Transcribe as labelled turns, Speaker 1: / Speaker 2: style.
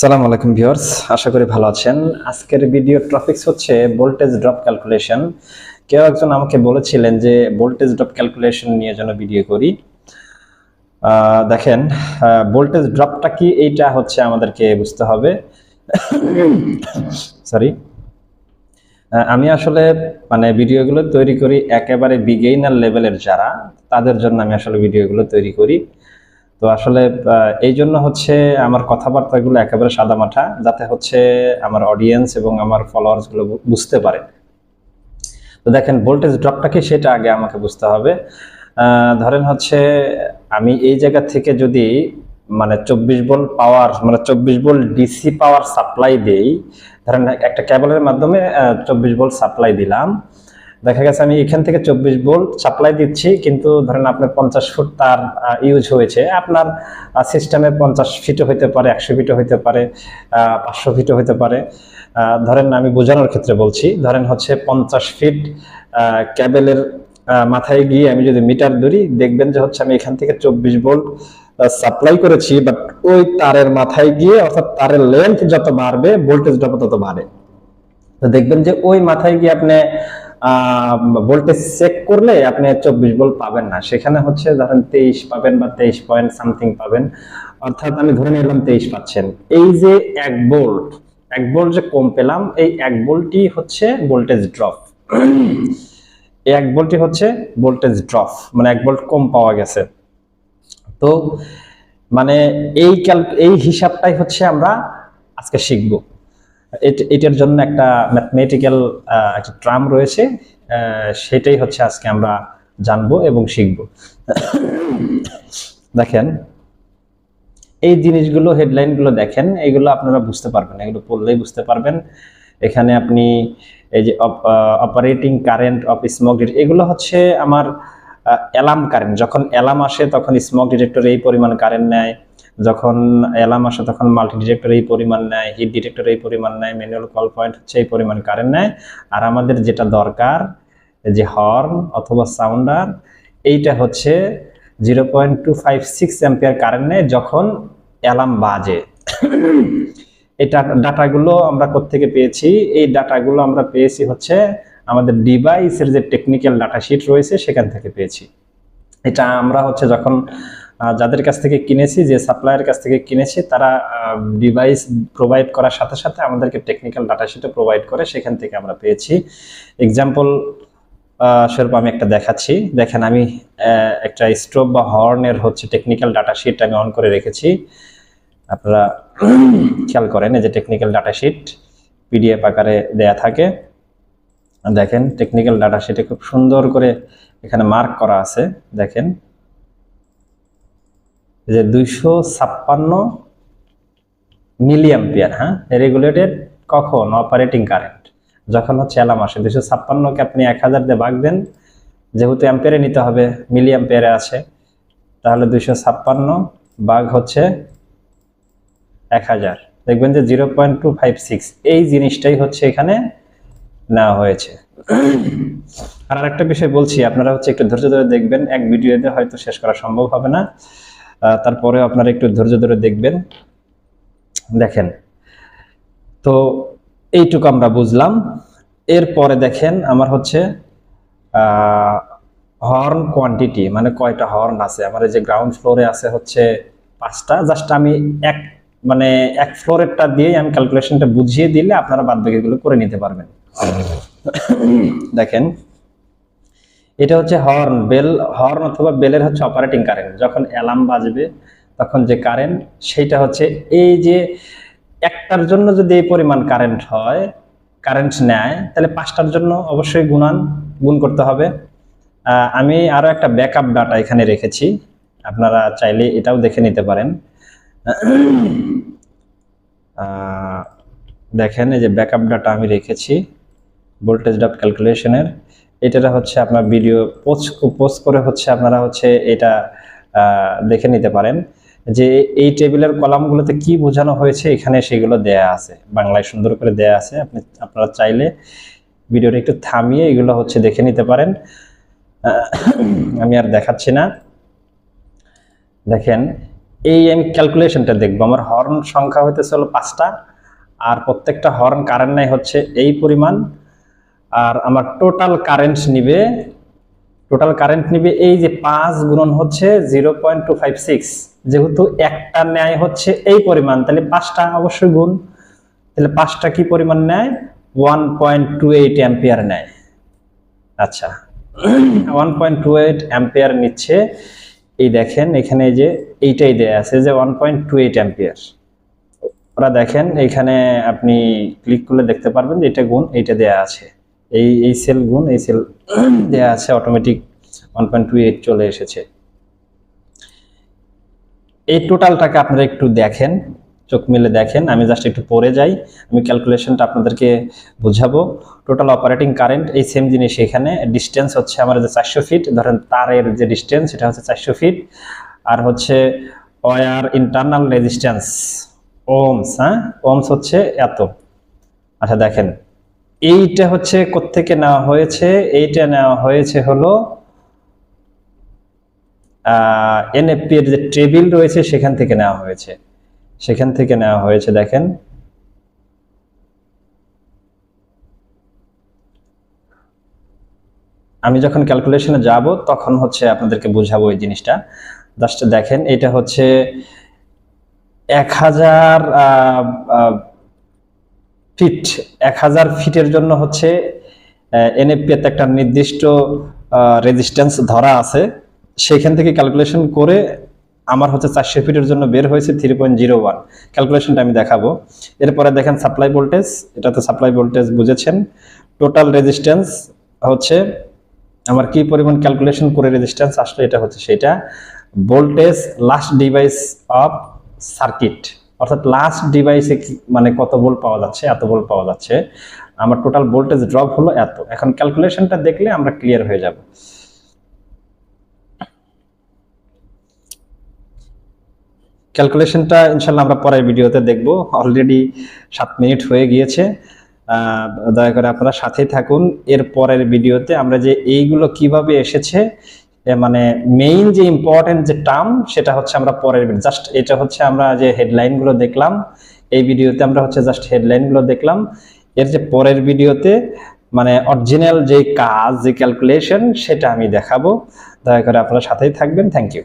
Speaker 1: সালাম আলাইকুম ভিউয়ার্স, আশা করি ভালো আছেন। আজকের ভিডিও টপিকস হচ্ছে ভোল্টেজ ড্রপ ক্যালকুলেশন। কেউ একজন আমাকে বলেছিলেন যে ভোল্টেজ ড্রপ ক্যালকুলেশন নিয়ে যেন ভিডিও করি। দেখেন ভোল্টেজ ড্রপটা কি, এইটা হচ্ছে আমাদেরকে বুঝতে হবে। সরি আমি আসলে মানে ভিডিওগুলো তৈরি করি একেবারে বিগেইনার লেভেলের যারা, তাদের জন্য আমি আসলে ভিডিওগুলো তৈরি করি। তো আসলে এই জন্য হচ্ছে আমার কথাবার্তাগুলো একেবারে সাদামাঠা যাতে হচ্ছে আমার অডিয়েন্স এবং আমার ফলোয়ার্সগুলো বুঝতে পারে। তো দেখেন ভোল্টেজ ড্রপটা কি সেটা আগে আমাকে বুঝতে হবে। ধরেন হচ্ছে আমি এই জায়গা থেকে যদি মানে চব্বিশ ভোল্ট পাওয়ার মানে চব্বিশ ভোল্ট ডিসি পাওয়ার সাপ্লাই দেই, ধরেন একটা কেবলের মাধ্যমে চব্বিশ ভোল্ট সাপ্লাই দিলাম দেখা গেছে আমি এখান থেকে চব্বিশ ভোল্ট সাপ্লাই দিচ্ছি, কিন্তু ধরেন আপনার পঞ্চাশ ফুট তার ইউজ হয়েছে। আপনার সিস্টেমে পঞ্চাশ ফিটও হইতে পারে, একশো ফিটও হইতে পারে পাঁচশো ফিটও হইতে পারে। ধরেন আমি বোঝানোর ক্ষেত্রে বলছি, ধরেন হচ্ছে পঞ্চাশ ফিট ক্যাবেলের মাথায় গিয়ে আমি যদি মিটার ধরি, দেখবেন যে হচ্ছে আমি এখান থেকে চব্বিশ ভোল্ট সাপ্লাই করেছি বাট ওই তারের মাথায় গিয়ে, অর্থাৎ তারের লেন্থ যত বাড়বে ভোল্টেজ ড্রপ তত বাড়ে। তো দেখবেন যে ওই মাথায় গিয়ে আপনি ভোল্টেজ চেক করলে আপনি চব্বিশ ভোল্ট পাবেন না। সেখানে হচ্ছে ধরেন তেইশ পাবেন বা তেইশ পয়েন্ট সামথিং পাবেন। অর্থাৎ আমি ধরে নিলাম তেইশ পাচ্ছেন। এই যে এক ভোল্ট এক ভোল্ট যে কম পেলাম, এই এক ভোল্টই হচ্ছে ভোল্টেজ ড্রপ এক ভোল্টই হচ্ছে ভোল্টেজ ড্রপ মানে এক ভোল্ট কম পাওয়া গেছে। তো মানে এই এই হিসাবটাই হচ্ছে আমরা আজকে শিখব। এটার জন্য একটা ম্যাথমেটিক্যাল একটা ট্রাম রয়েছে। সেটাই হচ্ছে আজকে আমরা জানব এবং শিখব। দেখেন, এই জিনিসগুলো হেডলাইনগুলো দেখেন, এগুলো আপনারা বুঝতে পারবেন, এগুলো পড়লেই বুঝতে পারবেন। এখানে আপনি এই যে অপারেটিং কারেন্ট অফ স্মোক এগুলো হচ্ছে আমার অ্যালার্ম কারেন্ট যখন অ্যালার্ম আসে, তখন স্মোক ডিটেক্টর এই পরিমাণ কারেন্ট নেয়। যখন অ্যালার্ম আসে তখন মাল্টি ডিটেক্টর এই পরিমাণ নেয় হিট ডিটেক্টর এই পরিমাণ নেয় ম্যানুয়াল কল পয়েন্ট হচ্ছে এই পরিমাণ কারেন্ট নেয়। আর আমাদের যেটা দরকার যে হর্ন অথবা সাউন্ডার এইটা হচ্ছে zero point two five six ampere current নেয় যখন অ্যালার্ম বাজে। এই ডাটাগুলো আমরা কোত্থেকে পেয়েছি? এই ডাটাগুলো আমরা পেয়েছি হচ্ছে আমাদের ডিভাইসের যে টেকনিক্যাল ডাটা শিট রয়েছে সেখান থেকে পেয়েছি। এটা আমরা হচ্ছে যখন যাদের কাছ থেকে কিনেছি, যে সাপ্লায়ার কাছ থেকে কিনেছি, তারা ডিভাইস প্রোভাইড করার সাথে সাথে আমাদেরকে টেকনিক্যাল ডাটা শিটও প্রোভাইড করে, সেখান থেকে আমরা পেয়েছি। এক্সাম্পল স্বরূপ আমি একটা দেখাচ্ছি। দেখেন আমি একটা স্টোভ বা হর্নের হচ্ছে টেকনিক্যাল ডাটা শিট আমি অন করে রেখেছি। আপনারা খেয়াল করেন, এই যে টেকনিক্যাল ডাটা শিট পিডিএফ আকারে দেয়া থাকে। দেখেন টেকনিক্যাল ডাটা শিটে খুব সুন্দর করে এখানে মার্ক করা আছে। দেখেন যে দুইশো ছাপ্পান্ন মিলিয়াম্পিয়ার হ্যাঁ? রেগুলেটেড কখন? অপারেটিং কারেন্ট যখন হচ্ছে অ্যালার্ম আসে, দুইশো ছাপ্পান্নকে আপনি এক হাজার দিয়ে ভাগ দেন, যেহেতু অ্যাম্পিয়ারে নিতে হবে মিলিয়াম্পিয়ারে আছে তাহলে দুইশো ছাপ্পান্ন বাঘ হচ্ছে এক হাজার। দেখবেন যে zero point two five six, এই জিনিসটাই হচ্ছে এখানে নেওয়া হয়েছে। আর আরেকটা বিষয় বলছি, আপনারা হচ্ছে একটু ধৈর্য ধরে দেখবেন, এক ভিডিওতে হয়তো শেষ করা সম্ভব হবে না। আহ, তারপরেও আপনারা একটু ধৈর্য ধরে দেখবেন। দেখেন তো এইটুকু আমরা বুঝলাম। এরপরে দেখেন আমার হচ্ছে হর্ন কোয়ান্টিটি মানে কয়টা হর্ন আছে? আমার যে গ্রাউন্ড ফ্লোরে আছে হচ্ছে পাঁচটা। জাস্ট আমি এক মানে এক ফ্লোরেরটা দিয়ে আমি ক্যালকুলেশনটা বুঝিয়ে দিলে আপনারা বাদ বাকিগুলো করে নিতে পারবেন। দেখেন এটা হচ্ছে হর্ন বেল হর্ন অথবা বেলের হচ্ছে অপারেটিং কারেন্ট যখন অ্যালার্ম বাজবে, তখন যে কারেন্ট সেইটা হচ্ছে এই যে একটার জন্য যদি এই পরিমাণ কারেন্ট হয় কারেন্ট নেয়, তাহলে পাঁচটার জন্য অবশ্যই গুণান, গুণ করতে হবে। আমি আরও একটা ব্যাকআপ ডাটা এখানে রেখেছি। আপনারা চাইলে এটাও দেখে নিতে পারেন। দেখেন, এই যে ব্যাকআপ ডাটা আমি রেখেছি ভোল্টেজ ডট ক্যালকুলেশনের এটা হচ্ছে আপনার ভিডিও পোস্ট পোস্ট করে হচ্ছে আপনারা হচ্ছে এটা দেখে নিতে পারেন যে এই টেবিলের কলামগুলোতে কি বোঝানো হয়েছে, এখানে সেগুলো দেয়া আছে। বাংলায় সুন্দর করে দেয়া আছে। আপনি, আপনারা চাইলে ভিডিওটা একটু থামিয়ে এগুলো হচ্ছে দেখে নিতে পারেন। আমি আর দেখাচ্ছি না। দেখেন, এই আমি ক্যালকুলেশনটা দেখব। আমার হর্ন সংখ্যা হইতেছে হলো পাঁচটা, আর প্রত্যেকটা হর্ন কারেন্ট নাই হচ্ছে এই পরিমাণ। আর আমার টোটাল কারেন্ট নিবে টোটাল কারেন্ট নিবে এই যে পাঁচ গুণন হচ্ছে zero point two five six যেহেতু একটা ন্যায় হচ্ছে এই পরিমাণ, তাহলে পাঁচটা অবশ্যই গুণ। তাহলে পাঁচটা কি পরিমাণ নেয় one point two eight ampere নেয় আচ্ছা one point two eight ampere নিচ্ছে। এই দেখেন এখানে যে এইটাই দেয়া আছে যে one point two eight ampere ওরা দেখেন, এখানে আপনি ক্লিক করলে দেখতে পারবেন যে এটা গুণ, এইটা দেয়া আছে। এই এই সেল গুণ, এই সেল দেয়া আছে automatic one point two eight চলে এসেছে। এই টোটালটাকে আপনারা একটু দেখেন, চোখ মিলে দেখেন, আমি জাস্ট একটু পরে যাই, আমি ক্যালকুলেশনটা আপনাদেরকে বুঝাবো। টোটাল অপারেটিং কারেন্ট এই সেম জিনিস এখানে ডিস্টেন্স হচ্ছে আমার যে চারশো ফিট ধরেন তারের যে ডিস্টেন্স সেটা হচ্ছে চারশো ফিট আর হচ্ছে ওয়ার ইন্টারনাল রেজিস্ট্যান্স ওমস হ্যাঁ? ওমস হচ্ছে এত। আচ্ছা দেখেন এইটা হচ্ছে কোত্থেকে নেওয়া হয়েছে? এইটা নেওয়া হয়েছে হলো এনএফপি এর যে টেবিল রয়েছে সেখান থেকে নেওয়া হয়েছে। সেখান থেকে নেওয়া হয়েছে, দেখেন। আমি যখন ক্যালকুলেশনে যাব, তখন হচ্ছে আপনাদেরকে বুঝাবো এই জিনিসটা। জাস্ট দেখেন এটা হচ্ছে এক হাজার ফিট, এক হাজার ফিটের জন্য হচ্ছে এনএফপি তে একটা নির্দিষ্ট রেজিস্ট্যান্স ধরা আছে। সেখান থেকে ক্যালকুলেশন করে আমার হচ্ছে চারশো ফিটের জন্য বের হয়েছে থ্রি পয়েন্ট জিরো ওয়ান ক্যালকুলেশনটা আমি দেখাবো। এরপরে দেখেন সাপ্লাই ভোল্টেজ এটা তো সাপ্লাই ভোল্টেজ বুঝেছেন। টোটাল রেজিস্ট্যান্স হচ্ছে, আমার কি পরিমাণ ক্যালকুলেশন করে রেজিস্ট্যান্স আসলে, এটা হচ্ছে সেটা। Voltage last device of circuit অর্থাৎ লাস্ট ডিভাইসে মানে কত ভোল্ট পাওয়া যাচ্ছে, এত ভোল্ট পাওয়া যাচ্ছে, আমার টোটাল ভোল্টেজ ড্রপ হলো এত। এখন ক্যালকুলেশনটা দেখলে আমরা ক্লিয়ার হয়ে যাব। ক্যালকুলেশনটা ইনশাল্লাহ আমরা পরের ভিডিওতে দেখব। অলরেডি সাত মিনিট হয়ে গিয়েছে। দয়া করে আপনারা সাথেই থাকুন। এর পরের ভিডিওতে আমরা যে এইগুলো কীভাবে এসেছে মানে মেইন যে ইম্পর্টেন্ট যে টার্ম সেটা হচ্ছে আমরা পরের জাস্ট এটা হচ্ছে আমরা যে হেডলাইনগুলো দেখলাম, এই ভিডিওতে আমরা হচ্ছে জাস্ট হেডলাইনগুলো দেখলাম। এর যে পরের ভিডিওতে মানে অরিজিনাল যে কাজ, যে ক্যালকুলেশন সেটা আমি দেখাবো। দয়া করে আপনারা সাথেই থাকবেন। Thank you